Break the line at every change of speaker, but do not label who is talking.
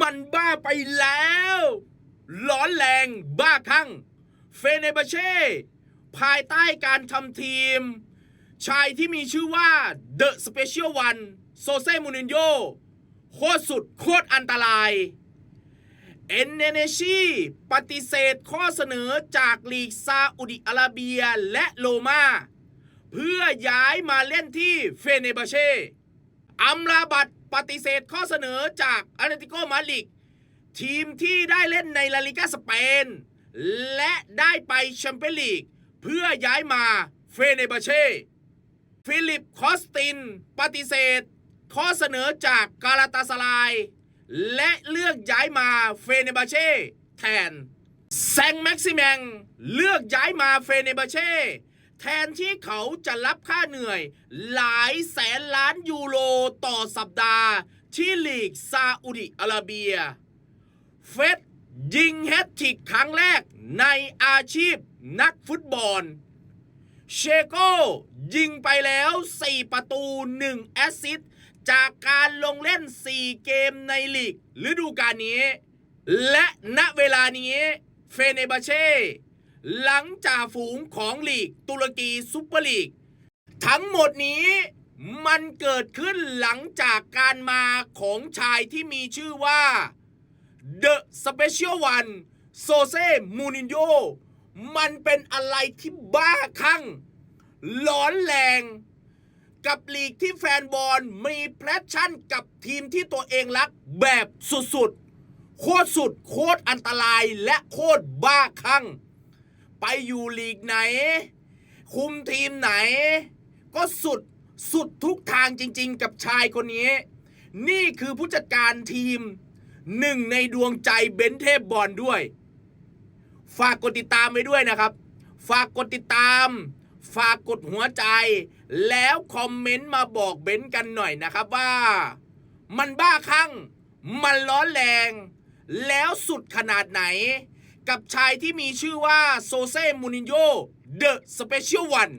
มันบ้าไปแล้วร้อนแรงบ้าคลั่ง เฟเนบาเช่ ภายใต้การทำทีม ชายที่มีชื่อว่าเดอะสเปเชียลวันโซเซมูนินโยโคตรสุดโคตรอันตราย เอนเนเนชีปฏิเสธข้อเสนอจากลีกซาอุดิอาระเบียและโลมา เพื่อย้ายมาเล่นที่เฟเนบาเช่ อัมราบัตปฏิเสธข้อเสนอจากอาร์เตติโกมาดริดทีมที่ได้เล่นในลาลิกาสเปน และได้ไปแชมเปี้ยนลีก เพื่อย้ายมาเฟเนบาเช่ฟิลิปคอสติน ปฏิเสธ ข้อเสนอจากกาลาตาสลาย และเลือกย้ายมาเฟเนบาเช่แทนแซงแม็กซิแมงเลือกย้ายมาเฟเนบาเช่ แทนที่เขาจะรับค่าเหนื่อย หลายแสนล้านยูโรต่อสัปดาห์ ที่ลีกซาอุดิอาระเบีย เฟดยิงแฮตทริกครั้งแรกในอาชีพนักฟุตบอล เชโก้ยิงไปแล้ว 4 ประตู 1 แอสซิสต์จากการลงเล่น 4 เกมในลีกฤดูกาลนี้ และณเวลานี้เฟเนบาเช่ หลังจากฝูงของลีกตุรกีซุปเปอร์ลีก ทั้งหมดนี้มันเกิดขึ้นหลังจากการมาของชายที่มีชื่อว่า The Special One โซเซมูนินโยมันเป็นอะไรที่บ้าคลั่งร้อนแรง กับลีกที่แฟนบอลมีแพชชั่นกับทีมที่ตัวเองรักแบบสุดๆ โคตรสุด โคตรอันตรายและโคตรบ้าคลั่ง ไปอยู่ลีกไหน คุมทีมไหน ก็สุดสุดทุกทางจริง ๆ กับชายคนนี้ นี่คือผู้จัดการทีมหนึ่งในดวงใจเบนเทพบอลด้วย ฝากกดติดตามไว้ด้วยนะครับ ฝากกดติดตาม ฝากกดหัวใจ แล้วคอมเมนต์มาบอกเบนกันหน่อยนะครับว่า มันบ้าคลั่งมันร้อนแรง แล้วสุดขนาดไหน กับชายที่มีชื่อว่าโซเซมูนินโยเดอะสเปเชียลวัน